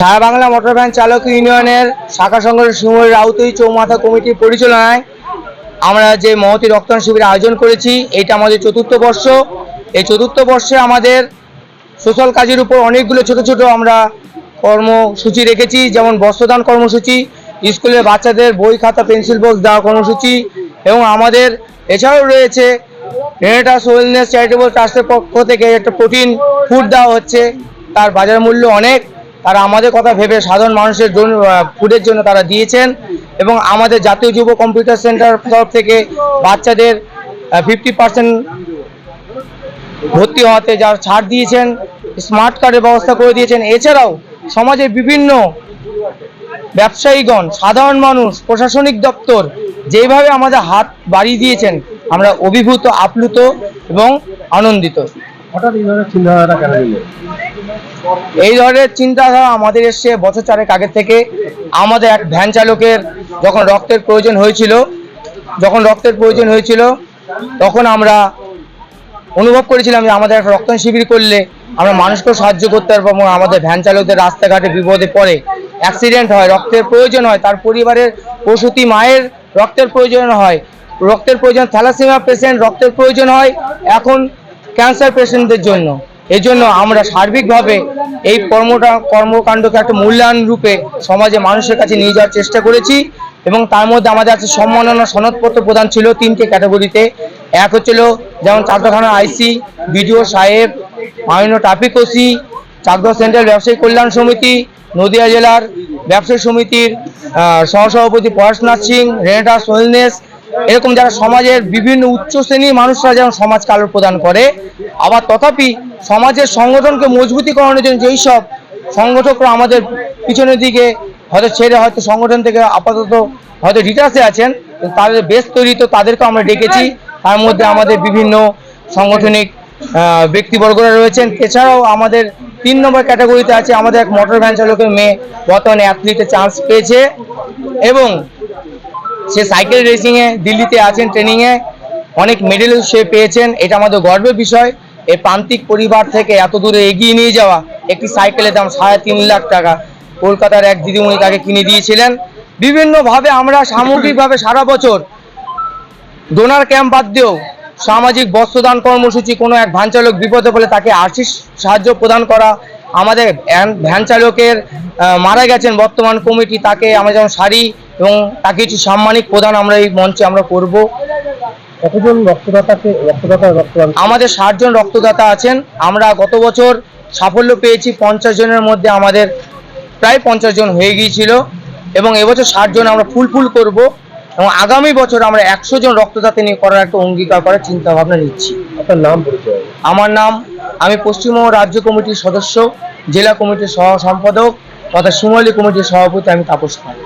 সারা Bangla motor van চালক ইউনিয়নের শাখা সংগঠন শিমুরের রাউতই চৌমাথা কমিটির পরিচালনায় আমরা যে মহতি রক্তদান শিবির আয়োজন করেছি, এটা আমাদের চতুর্থ বর্ষ। এই চতুর্থ বর্ষে আমাদের সোশ্যাল কাজের উপর অনেকগুলো ছোট ছোট আমরা কর্মসূচি রেখেছি, যেমন বস্ত্রদান কর্মসূচি, স্কুলের বাচ্চাদের বই খাতা, পেন্সিল বক্স দেওয়া কর্মসূচি, এবং আমাদের এছাড়াও রয়েছে রেনেটাস ওয়েলনেস চ্যারিটেবল ট্রাস্টের পক্ষ থেকে একটা প্রোটিন ফুড দেওয়া হচ্ছে। তার বাজার মূল্য অনেক। তারা আমাদের কথা ভেবে সাধারণ মানুষের জন্য ফুডের জন্য তারা দিয়েছেন এবং আমাদের জাতীয় যুব কম্পিউটার সেন্টার তরফ থেকে বাচ্চাদের ফিফটি পার্সেন্ট ভর্তি হওয়াতে যারা ছাড় দিয়েছেন স্মার্ট কার্ডের ব্যবস্থা করে দিয়েছেন। এছাড়াও সমাজের বিভিন্ন ব্যবসায়ীগণ, সাধারণ মানুষ, প্রশাসনিক দপ্তর যেভাবে আমাদের হাত বাড়িয়ে দিয়েছেন, আমরা অভিভূত, আপ্লুত এবং আনন্দিত। হঠাৎ এই ধরনের চিন্তাধারা আমাদের এসছে বছর চারেক আগে থেকে। আমাদের এক ভ্যান চালকের যখন রক্তের প্রয়োজন হয়েছিল, যখন রক্তের প্রয়োজন হয়েছিল, তখন আমরা অনুভব করেছিলাম যে আমাদের একটা রক্তদান শিবির করলে আমরা মানুষকেও সাহায্য করতে পারব এবং আমাদের ভ্যান চালকদের রাস্তাঘাটে বিপদে পড়ে। অ্যাক্সিডেন্ট হয়, রক্তের প্রয়োজন হয়, তার পরিবারের প্রসূতি, মায়ের রক্তের প্রয়োজন হয়। রক্তের প্রয়োজন, থ্যালাসেমিয়া পেশেন্ট রক্তের প্রয়োজন হয় এখন ক্যান্সার পেশেন্টদের জন্য। এই জন্য আমরা সার্বিকভাবে এই কর্মটা, কর্মকাণ্ডকে একটা মূল্যায়ন রূপে সমাজে মানুষের কাছে নিয়ে যাওয়ার চেষ্টা করেছি এবং তার মধ্যে আমাদের আছে সম্মাননা সনদপত্র প্রদান ছিল তিনটে ক্যাটাগরিতে। এক হচ্ছিল যেমন চাকদাখানা আইসি, বিডিও সাহেব, মাননীয় ট্রাফিক ওসি চাকদা সেন্ট্রাল ব্যবসায়ী কল্যাণ সমিতি, নদিয়া জেলার ব্যবসায়ী সমিতির সহসভাপতি পড়াশোনাথ সিং রেনেটাস ওয়েলনেস এরকম যারা সমাজের বিভিন্ন উচ্চ শ্রেণির মানুষরা যেমন সমাজকে কালো প্রদান করে। আবার তথাপি সমাজের সংগঠনকে মজবুতিকরণের জন্য যেই সব সংগঠকরা আমাদের পিছনের দিকে হয়তো ছেড়ে হয়তো সংগঠন থেকে আপাতত হয়তো রিটার্সে আছেন, তাদের বেশ তৈরি তো তাদেরকে আমরা ডেকেছি। তার মধ্যে আমাদের বিভিন্ন সাংগঠনিক ব্যক্তিবর্গরা রয়েছেন। এছাড়াও আমাদের তিন নম্বর ক্যাটাগরিতে আছে আমাদের এক মোটর ভ্যান চালকের মেয়ে, বর্তমানে অ্যাথলিটে চান্স পেয়েছে এবং সে সাইকেল রেসিংয়ে দিল্লিতে আছেন ট্রেনিংয়ে অনেক মেডেল সে পেয়েছেন, এটা আমাদের গর্বের বিষয়। এই প্রান্তিক পরিবার থেকে এত দূরে এগিয়ে নিয়ে যাওয়া একটি সাইকেলের দাম সাড়ে তিন লাখ টাকা। কলকাতার এক দিদিমণি তাকে কিনে দিয়েছিলেন। বিভিন্নভাবে আমরা সামগ্রিকভাবে সারা বছর ডোনার ক্যাম্প বাদ দিয়েও সামাজিক বস্ত্রদান কর্মসূচি কোনো এক ভ্যান চালক বিপদে পড়লে তাকে আর্থিক সাহায্য প্রদান করা আমাদের ভ্যান- ভ্যান চালকের মারা গেছেন বর্তমান কমিটি, তাকে আমরা যেমন শাড়ি এবং তাকে কিছু সাম্মানিক প্রদান আমরা এই মঞ্চে আমরা করব। কতজন রক্তদাতাকে রক্তদাতা রক্তদান? আমাদের ষাট জন রক্তদাতা আছেন। আমরা গত বছর সাফল্য পেয়েছি পঞ্চাশ জনের মধ্যে আমাদের প্রায় পঞ্চাশ জন হয়ে গিয়েছিল এবং এবছর ষাট জন আমরা ফুল ফুল করব এবং আগামী বছর আমরা একশো জন রক্তদাতা নিয়ে করার একটা অঙ্গীকার করার চিন্তা ভাবনা নিচ্ছি। আপনার নাম পরিচয়? আমার নাম আমি পশ্চিমবঙ্গ রাজ্য কমিটির সদস্য জেলা কমিটির সহ সম্পাদক তথা সুমালি কমিটির সভাপতি আমি তাপস খান